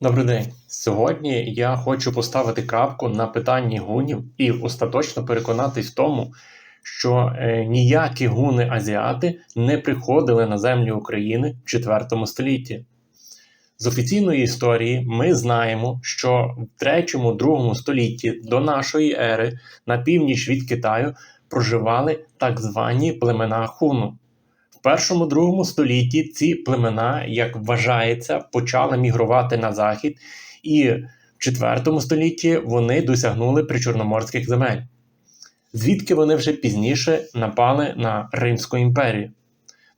Добрий день. Сьогодні я хочу поставити крапку на питанні гунів і остаточно переконатись в тому, що е, ніякі гуни-азіати не приходили на землю України в IV столітті. З офіційної історії ми знаємо, що в 3-2 столітті до нашої ери на північ від Китаю проживали так звані племена хуну. Першому другому столітті ці племена, як вважається, почали мігрувати на захід, і в IV столітті вони досягнули причорноморських земель, звідки вони вже пізніше напали на Римську імперію.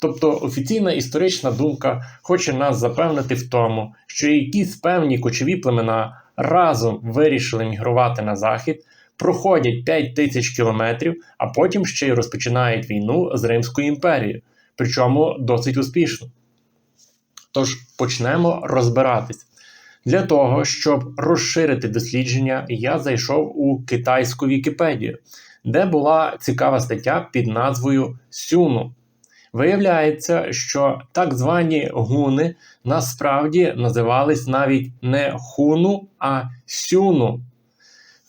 Тобто офіційна історична думка хоче нас запевнити в тому, що якісь певні кочові племена разом вирішили мігрувати на захід, проходять 5 тисяч кілометрів, а потім ще й розпочинають війну з Римською імперією причому досить успішно. Тож почнемо розбиратись. Для того, щоб розширити дослідження, я зайшов у китайську Вікіпедію, де була цікава стаття під назвою Сюну. Виявляється, що так звані гуни насправді називались навіть не хуну, а сюну.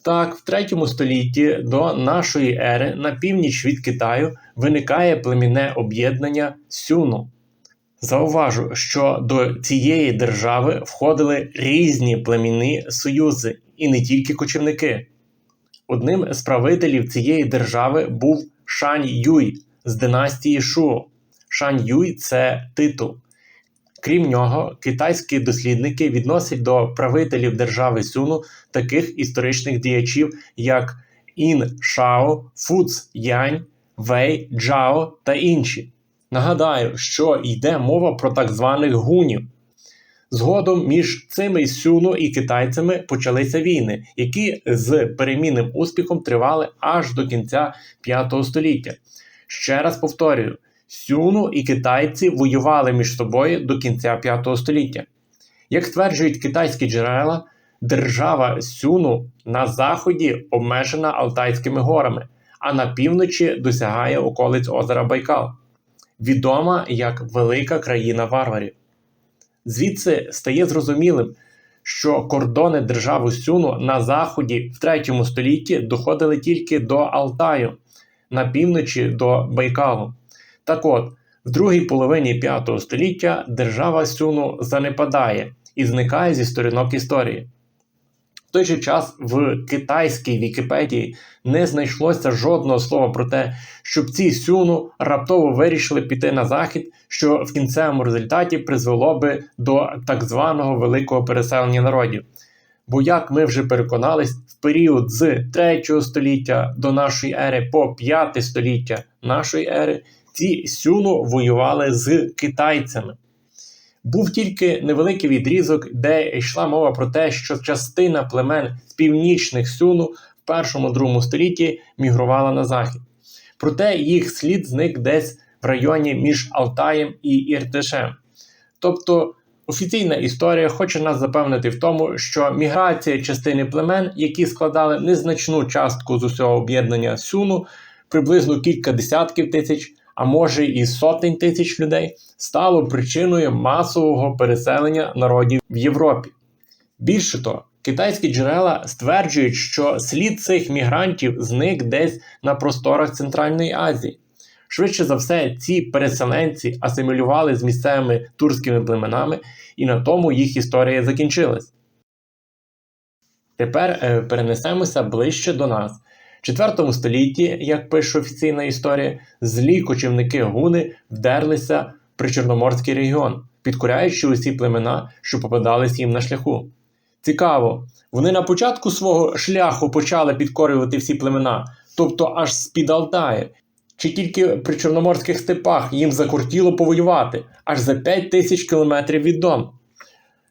Так, в третьому столітті до нашої ери на північ від Китаю виникає племінне об'єднання Сюну. Зауважу, що до цієї держави входили різні племінні союзи, і не тільки кочівники. Одним з правителів цієї держави був Шань Юй з династії Шу. Шань Юй це титул. Крім нього, китайські дослідники відносять до правителів держави Сюну таких історичних діячів, як Ін Шао, Фуц Янь, Вей, Джао та інші. Нагадаю, що йде мова про так званих гунів. Згодом між цими Сюну і китайцями почалися війни, які з перемінним успіхом тривали аж до кінця V століття. Ще раз повторюю. Сюну і китайці воювали між собою до кінця 5 століття. Як стверджують китайські джерела, держава Сюну на заході обмежена Алтайськими горами, а на півночі досягає околиць озера Байкал, відома як Велика країна варварів. Звідси стає зрозумілим, що кордони держави Сюну на заході в 3 столітті доходили тільки до Алтаю, на півночі до Байкалу. Так от, в другій половині 5 століття держава Сюну занепадає і зникає зі сторінок історії. В той же час в китайській Вікіпедії не знайшлося жодного слова про те, щоб ці сюну раптово вирішили піти на захід, що в кінцевому результаті призвело би до так званого великого переселення народів. Бо, як ми вже переконались, в період з 3 століття до нашої ери по 5 століття нашої ери ці сюну воювали з китайцями. Був тільки невеликий відрізок, де йшла мова про те, що частина племен з північних сюну в першому-другому столітті мігрувала на захід. Проте їх слід зник десь в районі між Алтаєм і Іртишем. Тобто офіційна історія хоче нас запевнити в тому, що міграція частини племен, які складали незначну частку з усього об'єднання сюну, приблизно кілька десятків тисяч а може і сотень тисяч людей, стало причиною масового переселення народів в Європі. Більше того, китайські джерела стверджують, що слід цих мігрантів зник десь на просторах Центральної Азії. Швидше за все, ці переселенці асимілювали з місцевими турськими племенами, і на тому їх історія закінчилась. Тепер е, перенесемося ближче до нас IV столітті, як пише офіційна історія, злі кочівники гуни вдерлися в причорноморський регіон, підкоряючи усі племена, що попадались їм на шляху. Цікаво, вони на початку свого шляху почали підкорювати всі племена, тобто аж з-під Алтаю, чи тільки при чорноморських степах їм закортіло повоювати аж за 5 тисяч кілометрів від дому.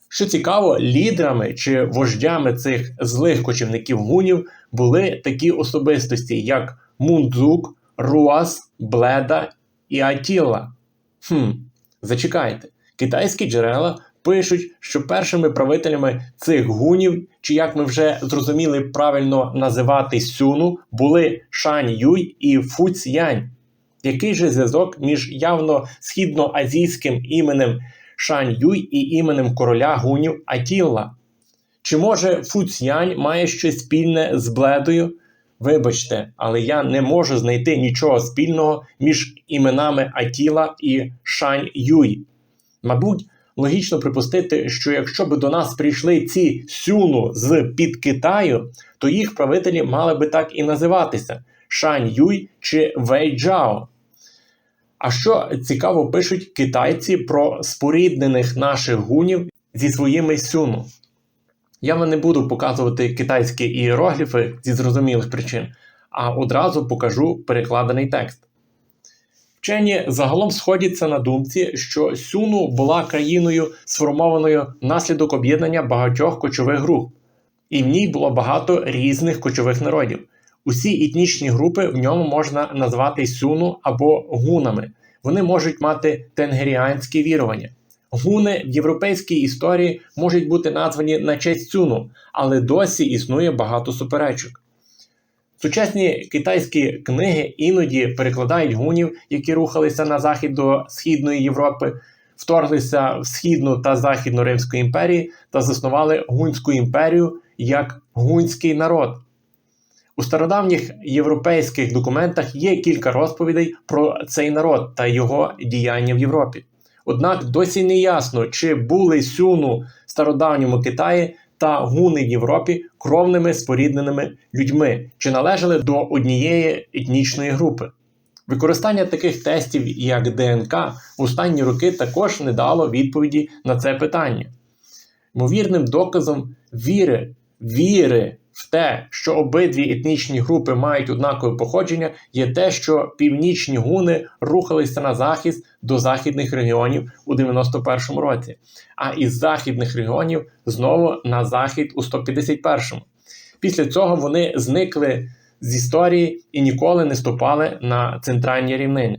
Що цікаво, лідерами чи вождями цих злих кочівників гунів були такі особистості, як Мундзук, Руас, Бледа і Атіла. Хм, зачекайте, китайські джерела пишуть, що першими правителями цих гунів, чи як ми вже зрозуміли правильно називати Сюну, були Шань Юй і Фуць Янь. Який же зв'язок між явно східноазійським іменем Шань Юй і іменем короля гунів Атілла. Чи може Фуцянь має щось спільне з Бледою? Вибачте, але я не можу знайти нічого спільного між іменами Атіла і Шань Юй. Мабуть, логічно припустити, що якщо би до нас прийшли ці сюну з під Китаю, то їх правителі мали би так і називатися Шань Юй чи Вей Джао. А що цікаво пишуть китайці про споріднених наших гунів зі своїми сюну? Я вам не буду показувати китайські іерогліфи зі зрозумілих причин, а одразу покажу перекладений текст. Вчені загалом сходяться на думці, що Сюну була країною, сформованою внаслідок об'єднання багатьох кочових груп, і в ній було багато різних кочових народів. Усі етнічні групи в ньому можна назвати Сюну або гунами. Вони можуть мати тенгеріанські вірування. Гуни в європейській історії можуть бути названі на честь Сюну, але досі існує багато суперечок. Сучасні китайські книги іноді перекладають гунів, які рухалися на захід до Східної Європи, вторглися в Східну та Західну Римську імперії та заснували Гунську імперію як гунський народ. У стародавніх європейських документах є кілька розповідей про цей народ та його діяння в Європі. Однак досі не ясно, чи були сюну стародавньому Китаї та гуни в Європі кровними спорідненими людьми, чи належали до однієї етнічної групи. Використання таких тестів, як ДНК, в останні роки також не дало відповіді на це питання. Ймовірним доказом віри, віри в те, що обидві етнічні групи мають однакове походження, є те, що північні гуни рухалися на захист до західних регіонів у 91-му році, а із західних регіонів знову на захід у 151-му. Після цього вони зникли з історії і ніколи не ступали на центральні рівнини.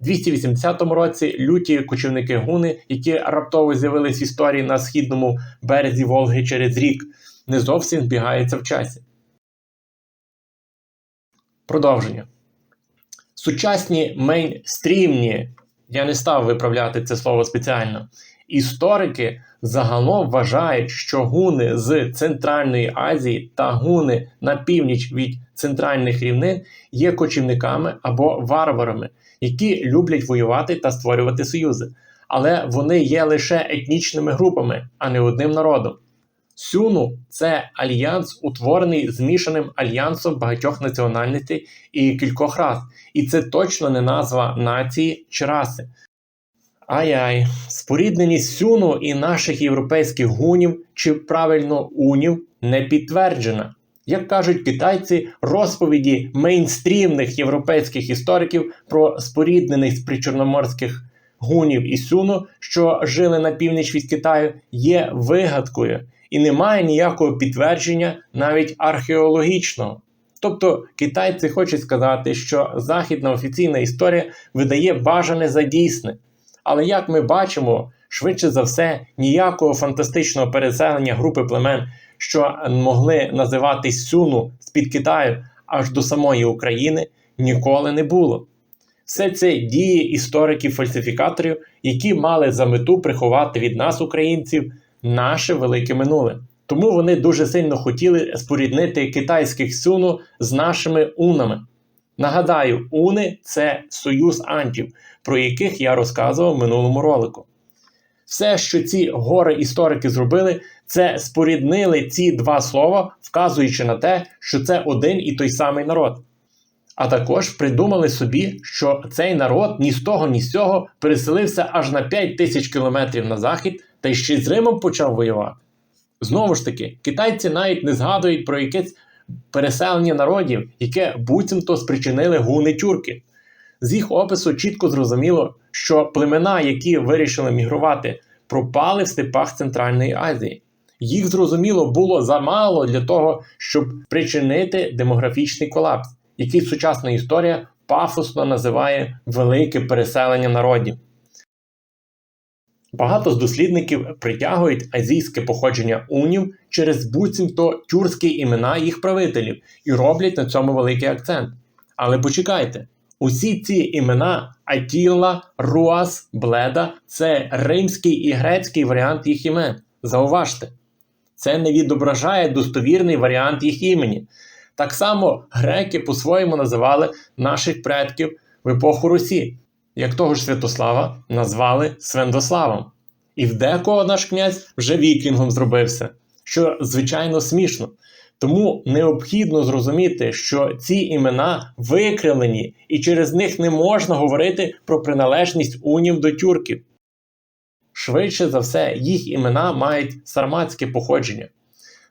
280 році люті кочівники гуни, які раптово з'явились в історії на східному березі Волги через рік, не зовсім збігається в часі. Продовження. Сучасні мейнстрімні, я не став виправляти це слово спеціально. Історики загалом вважають, що гуни з Центральної Азії та гуни на північ від центральних рівнин є кочівниками або варварами, які люблять воювати та створювати союзи. Але вони є лише етнічними групами, а не одним народом. Сюну це альянс, утворений змішаним альянсом багатьох національностей і кількох рас. І це точно не назва нації чи раси. Ай-ай, спорідненість сюну і наших європейських гунів чи правильно унів не підтверджена. Як кажуть китайці, розповіді мейнстрімних європейських істориків про споріднених з причорноморських гунів і сюну, що жили на північ від Китаю, є вигадкою і немає ніякого підтвердження навіть археологічного. Тобто китайці хочуть сказати, що західна офіційна історія видає бажане за дійсне. Але як ми бачимо, швидше за все, ніякого фантастичного переселення групи племен, що могли називатись Сюну з-під Китаю аж до самої України, ніколи не було. Все це дії істориків-фальсифікаторів, які мали за мету приховати від нас, українців, наше велике минуле. Тому вони дуже сильно хотіли споріднити китайських сюну з нашими унами. Нагадаю, уни це союз антів, про яких я розказував в минулому ролику. Все, що ці гори історики зробили, це споріднили ці два слова, вказуючи на те, що це один і той самий народ. А також придумали собі, що цей народ ні з того, ні з цього переселився аж на 5 тисяч кілометрів на захід та й ще з Римом почав воювати. Знову ж таки, китайці навіть не згадують про якесь переселення народів, яке буцімто спричинили гуни-тюрки. З їх опису чітко зрозуміло, що племена, які вирішили мігрувати, пропали в степах Центральної Азії. Їх зрозуміло було замало для того, щоб причинити демографічний колапс, який сучасна історія пафосно називає велике переселення народів. Багато з дослідників притягують азійське походження унів через буцімто тюркські імена їх правителів і роблять на цьому великий акцент. Але почекайте, Усі ці імена Атіла, Руас, Бледа це римський і грецький варіант їх імен. Зауважте, це не відображає достовірний варіант їх імені. Так само греки по-своєму називали наших предків в епоху Русі, як того ж Святослава назвали Свендославом. І в декого наш князь вже вікінгом зробився, що звичайно смішно. Тому необхідно зрозуміти, що ці імена викривлені, і через них не можна говорити про приналежність унів до тюрків. Швидше за все, їх імена мають сарматське походження.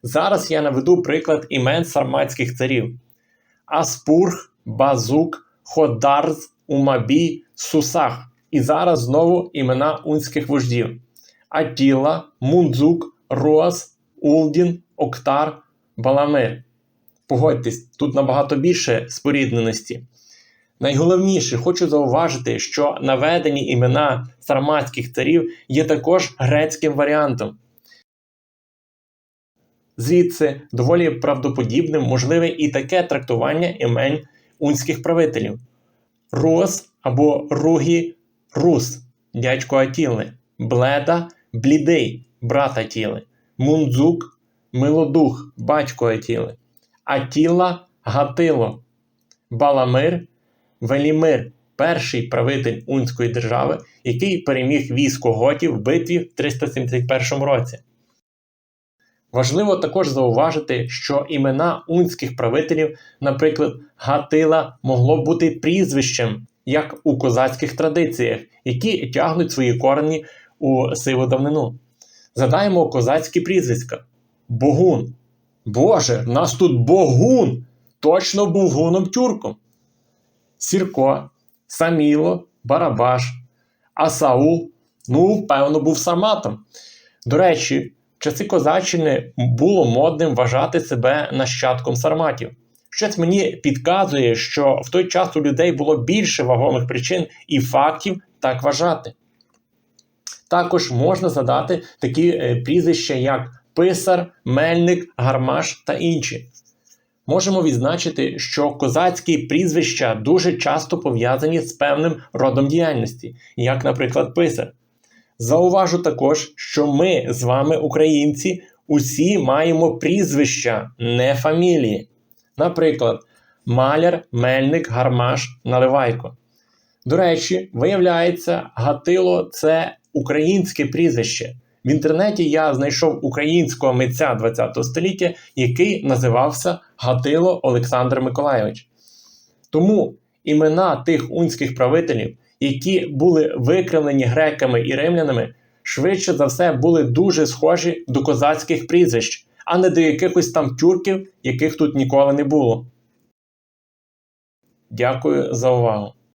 Зараз я наведу приклад імен сарматських царів: Аспург, Базук, Ходарз, Умабій, Сусах. І зараз знову імена унських вождів: Атіла, Мундзук, Роас, Улдін, Октар, Баламир. Погодьтесь, тут набагато більше спорідненості. Найголовніше, хочу зауважити, що наведені імена сарматських царів є також грецьким варіантом. Звідси доволі правдоподібним можливе і таке трактування імен унських правителів: Рос або Ругі Рус, дядько Атіли, Бледа Блідей, брат Атіли, Мундзук Милодух, батько Атіли, Атіла Гатило, Баламир Велімир, перший правитель Унської держави, який переміг військо готів в битві в 371 році. Важливо також зауважити, що імена унських правителів, наприклад, Гатила, могло бути прізвищем, як у козацьких традиціях, які тягнуть свої корені у сиву давнину. Задаємо козацькі прізвиська: Богун. Боже, в нас тут Богун! Точно був гуном тюрком. Сірко, Саміло, Барабаш, а Саул, ну, певно, був Сарматом. До речі, часи Козаччини було модним вважати себе нащадком сарматів. Щось мені підказує, що в той час у людей було більше вагомих причин і фактів так вважати. Також можна задати такі е, прізвища, як писар, мельник, гармаш та інші. Можемо відзначити, що козацькі прізвища дуже часто пов'язані з певним родом діяльності, як, наприклад, писар. Зауважу також, що ми з вами, українці, усі маємо прізвища, не фамілії. Наприклад, маляр, мельник, гармаш, наливайко. До речі, виявляється, Гатило це українське прізвище. В інтернеті я знайшов українського митця ХХ століття, який називався Гатило Олександр Миколайович. Тому імена тих унських правителів, які були викривлені греками і римлянами, швидше за все були дуже схожі до козацьких прізвищ, а не до якихось там тюрків, яких тут ніколи не було. Дякую за увагу.